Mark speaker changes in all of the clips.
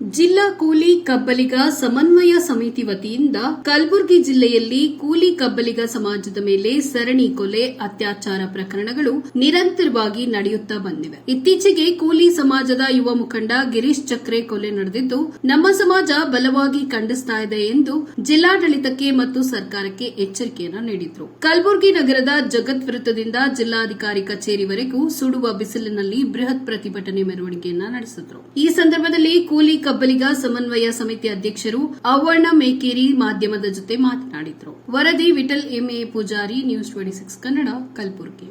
Speaker 1: ಜಿಲ್ಲಾ ಕೂಲಿ ಕಬ್ಬಲಿಗ ಸಮನ್ವಯ ಸಮಿತಿ ವತಿಯಿಂದ ಕಲಬುರಗಿ ಜಿಲ್ಲೆಯಲ್ಲಿ ಕೂಲಿ ಕಬ್ಬಲಿಗ ಸಮಾಜದ ಮೇಲೆ ಸರಣಿ ಕೊಲೆ, ಅತ್ಯಾಚಾರ ಪ್ರಕರಣಗಳು ನಿರಂತರವಾಗಿ ನಡೆಯುತ್ತಾ ಬಂದಿವೆ. ಇತ್ತೀಚೆಗೆ ಕೂಲಿ ಸಮಾಜದ ಯುವ ಮುಖಂಡ ಗಿರೀಶ್ ಚಕ್ರೆ ಕೊಲೆ ನಡೆದಿದ್ದು, ನಮ್ಮ ಸಮಾಜ ಬಲವಾಗಿ ಖಂಡಿಸ್ತಾ ಇದೆ ಎಂದು ಜಿಲ್ಲಾಡಳಿತಕ್ಕೆ ಮತ್ತು ಸರ್ಕಾರಕ್ಕೆ ಎಚ್ಚರಿಕೆಯನ್ನ ನೀಡಿದ್ರು. ಕಲಬುರಗಿ ನಗರದ ಜಗತ್ ವೃತ್ತದಿಂದ ಜಿಲ್ಲಾಧಿಕಾರಿ ಕಚೇರಿವರೆಗೂ ಸುಡುವ ಬಿಸಿಲಿನಲ್ಲಿ ಬೃಹತ್ ಪ್ರತಿಭಟನೆ ಮೆರವಣಿಗೆಯನ್ನ ನಡೆಸಿದ್ರು. ಈ ಸಂದರ್ಭದಲ್ಲಿ ಕೂಲಿ ಕಬ್ಬಲಿಗ ಸಮನ್ವಯ ಸಮಿತಿ ಅಧ್ಯಕ್ಷರು ಅವ್ವಣ್ಣ ಮೇಕೇರಿ ಮಾಧ್ಯಮದ ಜೊತೆ ಮಾತನಾಡಿದರು. ವರದಿ Vithal M A Pujari, news twenty six Kannada, Kalaburagi.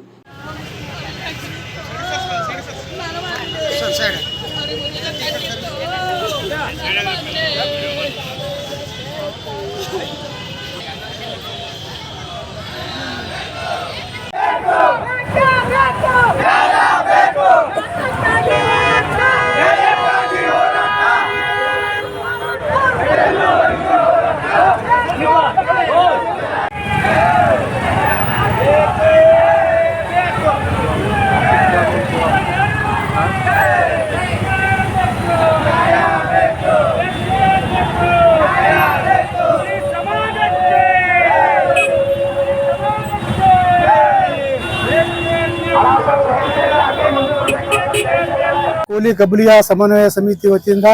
Speaker 2: ಕೂಲಿ ಕಬ್ಬಲಿಯ ಸಮನ್ವಯ ಸಮಿತಿ ವತಿಯಿಂದ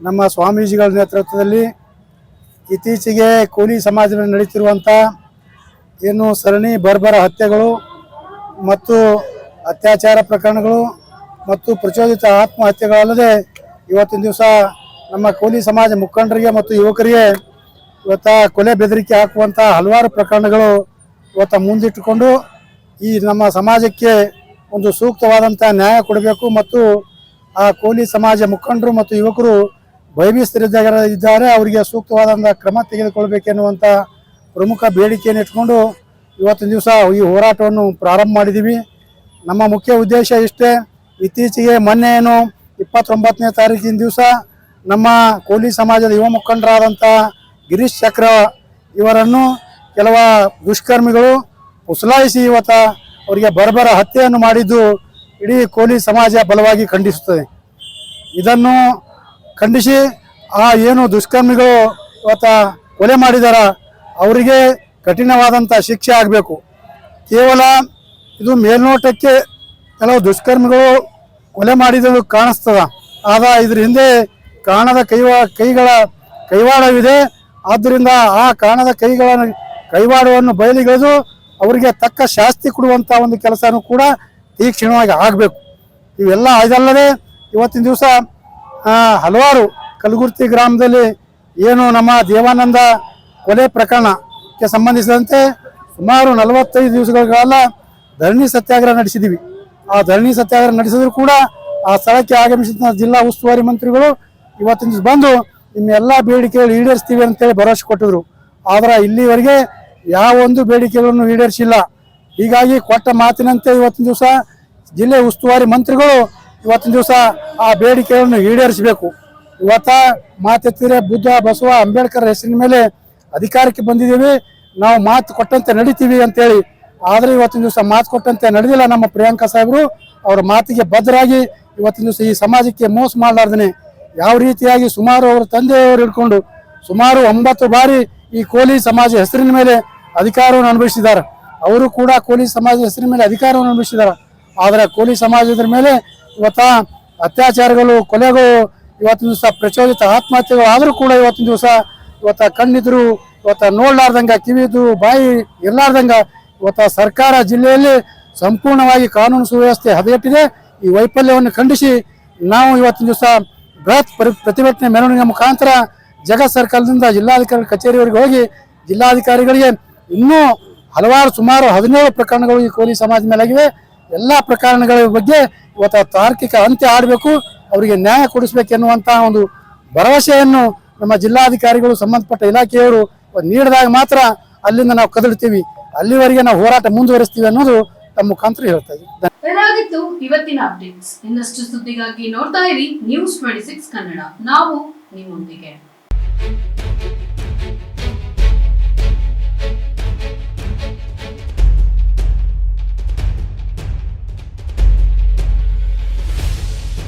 Speaker 2: ನಮ್ಮ ಸ್ವಾಮೀಜಿಗಳ ನೇತೃತ್ವದಲ್ಲಿ ಇತ್ತೀಚೆಗೆ ಕೂಲಿ ಸಮಾಜದಲ್ಲಿ ನಡೀತಿರುವಂಥ ಏನು ಸರಣಿ ಬರ್ಬರ ಹತ್ಯೆಗಳು ಮತ್ತು ಅತ್ಯಾಚಾರ ಪ್ರಕರಣಗಳು ಮತ್ತು ಪ್ರಚೋದಿತ ಆತ್ಮಹತ್ಯೆಗಳಲ್ಲದೆ ಇವತ್ತಿನ ದಿವಸ ನಮ್ಮ ಕೂಲಿ ಸಮಾಜ ಮುಖಂಡರಿಗೆ ಮತ್ತು ಯುವಕರಿಗೆ ಇವತ್ತ ಕೊಲೆ ಬೆದರಿಕೆ ಹಾಕುವಂಥ ಹಲವಾರು ಪ್ರಕರಣಗಳು ಇವತ್ತ ಮುಂದಿಟ್ಟುಕೊಂಡು ಈ ನಮ್ಮ ಸಮಾಜಕ್ಕೆ ಒಂದು ಸೂಕ್ತವಾದಂಥ ನ್ಯಾಯ ಕೊಡಬೇಕು ಮತ್ತು ಆ ಕೂಲಿ ಸಮಾಜ ಮುಖಂಡರು ಮತ್ತು ಯುವಕರು ಇದ್ದಾರೆ ಅವರಿಗೆ ಸೂಕ್ತವಾದಂಥ ಕ್ರಮ ತೆಗೆದುಕೊಳ್ಬೇಕೆನ್ನುವಂಥ ಪ್ರಮುಖ ಬೇಡಿಕೆಯನ್ನು ಇಟ್ಕೊಂಡು ಇವತ್ತಿನ ದಿವಸ ಈ ಹೋರಾಟವನ್ನು ಪ್ರಾರಂಭ ಮಾಡಿದ್ದೀವಿ. ನಮ್ಮ ಮುಖ್ಯ ಉದ್ದೇಶ ಇಷ್ಟೇ ಇತ್ತೀಚೆಗೆ ಮೊನ್ನೆ ಏನು ಇಪ್ಪತ್ತೊಂಬತ್ತನೇ ತಾರೀಕಿನ ದಿವಸ ನಮ್ಮ ಕೋಲಿ ಸಮಾಜದ ಯುವ ಮುಖಂಡರಾದಂಥ ಗಿರೀಶ್ ಚಕ್ರ ಇವರನ್ನು ಕೆಲವ ದುಷ್ಕರ್ಮಿಗಳು ಉಸಲಾಯಿಸಿ ಇವತ್ತ ಅವರಿಗೆ ಬರಬರ ಹತ್ಯೆಯನ್ನು ಮಾಡಿದ್ದು ಇಡೀ ಕೋಲಿ ಸಮಾಜ ಬಲವಾಗಿ ಖಂಡಿಸುತ್ತದೆ. ಇದನ್ನು ಖಂಡಿಸಿ ಆ ಏನು ದುಷ್ಕರ್ಮಿಗಳು ಇವತ್ತ ಕೊಲೆ ಮಾಡಿದಾರ ಅವರಿಗೆ ಕಠಿಣವಾದಂಥ ಶಿಕ್ಷೆ ಆಗಬೇಕು. ಕೇವಲ ಇದು ಮೇಲ್ನೋಟಕ್ಕೆ ಕೆಲವು ದುಷ್ಕರ್ಮಿಗಳು ಕೊಲೆ ಮಾಡಿದ್ದು ಕಾಣಿಸ್ತದ. ಆದ ಇದ್ರ ಹಿಂದೆ ಕಾಣದ ಕೈವಾ, ಕೈಗಳ ಕೈವಾಡವಿದೆ. ಆದ್ದರಿಂದ ಆ ಕಾಣದ ಕೈಗಳ ಕೈವಾಡವನ್ನು ಬಯಲಿಗೆಳೆದು ಅವರಿಗೆ ತಕ್ಕ ಶಾಸ್ತಿ ಕೊಡುವಂಥ ಒಂದು ಕೆಲಸನೂ ಕೂಡ ತೀಕ್ಷ್ಣವಾಗಿ ಆಗಬೇಕು. ಇವೆಲ್ಲ ಇದಲ್ಲದೆ ಇವತ್ತಿನ ದಿವಸ ಹಲವಾರು ಕಲಗುರ್ತಿ ಗ್ರಾಮದಲ್ಲಿ ಏನು ನಮ್ಮ ದೇವಾನಂದ ಕೊಲೆ ಪ್ರಕರಣಕ್ಕೆ ಸಂಬಂಧಿಸಿದಂತೆ ಸುಮಾರು ನಲವತ್ತೈದು ದಿವಸಗಳ ಕಾಲ ಧರಣಿ ಸತ್ಯಾಗ್ರಹ ನಡೆಸಿದ್ದೀವಿ ಆ ಧರಣಿ ಸತ್ಯಾಗ್ರಹ ನಡೆಸಿದ್ರು ಕೂಡ ಆ ಸ್ಥಳಕ್ಕೆ ಆಗಮಿಸಿದ ಜಿಲ್ಲಾ ಉಸ್ತುವಾರಿ ಮಂತ್ರಿಗಳು ಇವತ್ತಿನ ಬಂದು ನಿಮ್ಮ ಎಲ್ಲ ಬೇಡಿಕೆಗಳು ಈಡೇರಿಸ್ತೀವಿ ಅಂತೇಳಿ ಭರವಸೆ ಕೊಟ್ಟಿದ್ರು. ಆದ್ರೆ ಇಲ್ಲಿವರೆಗೆ ಯಾವ ಒಂದು ಬೇಡಿಕೆಗಳನ್ನು ಈಡೇರಿಸಿಲ್ಲ. ಹೀಗಾಗಿ ಕೊಟ್ಟ ಮಾತಿನಂತೆ ಇವತ್ತಿನ ದಿವಸ ಜಿಲ್ಲೆ ಉಸ್ತುವಾರಿ ಮಂತ್ರಿಗಳು ಇವತ್ತಿನ ದಿವಸ ಆ ಬೇಡಿಕೆಗಳನ್ನು ಈಡೇರಿಸಬೇಕು. ಇವತ್ತ ಮಾತೆತ್ತಿರ ಬುದ್ಧ, ಬಸವ, ಅಂಬೇಡ್ಕರ್ ಹೆಸರಿನ ಮೇಲೆ ಅಧಿಕಾರಕ್ಕೆ ಬಂದಿದ್ದೀವಿ. ನಾವು ಮಾತು ಕೊಟ್ಟಂತೆ ನಡೀತೀವಿ ಅಂತೇಳಿ ಆದರೆ ಇವತ್ತಿನ ದಿವಸ ಮಾತು ಕೊಟ್ಟಂತೆ ನಡೆದಿಲ್ಲ ನಮ್ಮ ಪ್ರಿಯಾಂಕಾ ಸಾಹೇಬರು. ಅವರ ಮಾತಿಗೆ ಬದ್ಧರಾಗಿ ಇವತ್ತಿನ ದಿವಸ ಈ ಸಮಾಜಕ್ಕೆ ಮೋಸ ಮಾಡಲಾರ್ದೇ ಯಾವ ರೀತಿಯಾಗಿ ಸುಮಾರು ಅವರ ತಂದೆಯವರು ಹಿಡ್ಕೊಂಡು ಸುಮಾರು ಒಂಬತ್ತು ಬಾರಿ ಈ ಕೋಲಿ ಸಮಾಜ ಹೆಸರಿನ ಮೇಲೆ ಅಧಿಕಾರವನ್ನು ಅನುಭವಿಸಿದ್ದಾರೆ. ಅವರು ಕೂಡ ಕೋಲಿ ಸಮಾಜ ಹೆಸರಿನ ಮೇಲೆ ಅಧಿಕಾರವನ್ನು ಅನುಭವಿಸಿದ್ದಾರೆ. ಆದರೆ ಕೋಲಿ ಸಮಾಜದ ಮೇಲೆ ಇವತ್ತ ಅತ್ಯಾಚಾರಗಳು, ಕೊಲೆಗಳು, ಇವತ್ತಿನ ದಿವಸ ಪ್ರಚೋದಿತ ಆತ್ಮಹತ್ಯೆಗಳು ಆದರೂ ಕೂಡ ಇವತ್ತಿನ ದಿವಸ ಇವತ್ತ ಕಣ್ಣಿದ್ರು, ಇವತ್ತ ನೋಡ್ಲಾರ್ದಂಗ ಕಿವಿದು ಬಾಯಿ ಇರ್ಲಾರ್ದಂಗ ಇವತ್ತ ಸರ್ಕಾರ ಜಿಲ್ಲೆಯಲ್ಲಿ ಸಂಪೂರ್ಣವಾಗಿ ಕಾನೂನು ಸುವ್ಯವಸ್ಥೆ ಹದಗೆಟ್ಟಿದೆ. ಈ ವೈಫಲ್ಯವನ್ನು ಖಂಡಿಸಿ ನಾವು ಇವತ್ತಿನ ದಿವಸ ಬೃಹತ್ ಪರಿ- ಪ್ರತಿಭಟನೆ ಮೆರವಣಿಗೆ ಮುಖಾಂತರ ಜಗತ್ ಸರ್ಕಾರದಿಂದ ಜಿಲ್ಲಾಧಿಕಾರಿ ಕಚೇರಿವರೆಗೆ ಹೋಗಿ ಜಿಲ್ಲಾಧಿಕಾರಿಗಳಿಗೆ ಇನ್ನೂ ಹಲವಾರು ಸುಮಾರು ಹದಿನೇಳು ಪ್ರಕರಣಗಳು ಈ ಕೋಲಿ ಸಮಾಜ ಮೇಲಾಗಿವೆ. ಎಲ್ಲ ಪ್ರಕರಣಗಳ ಬಗ್ಗೆ ಇವತ್ತು ತಾರ್ಕಿಕ ಅಂತ್ಯ ಆಡಬೇಕು ಅವರಿಗೆ ನ್ಯಾಯ ಕೊಡಿಸಬೇಕೆನ್ನುವಂತಹ ಒಂದು ಭರವಸೆಯನ್ನು ನಮ್ಮ ಜಿಲ್ಲಾಧಿಕಾರಿಗಳು, ಸಂಬಂಧಪಟ್ಟ ಇಲಾಖೆಯವರು ನೀಡಿದಾಗ ಮಾತ್ರ ಅಲ್ಲಿಂದ ನಾವು ಕದಡ್ತೀವಿ. ಅಲ್ಲಿವರೆಗೆ ನಾವು ಹೋರಾಟ ಮುಂದುವರಿಸ್ತೀವಿ ಅನ್ನೋದು ತಮ್ಮ ಮುಖಾಂತರ ಹೇಳ್ತಾ ಇದ್ದೀವಿ.
Speaker 3: ಇವತ್ತಿನ ಅಪ್ಡೇಟ್ಸ್ ಇನ್ನಷ್ಟು ಸುದ್ದಿಗಾಗಿ ನೋಡ್ತಾ ಇರಿ ನ್ಯೂಸ್ ಟ್ವೆಂಟಿ ಸಿಕ್ಸ್ ಕನ್ನಡ. ನಾವು ನಿಮ್ಮೊಂದಿಗೆ.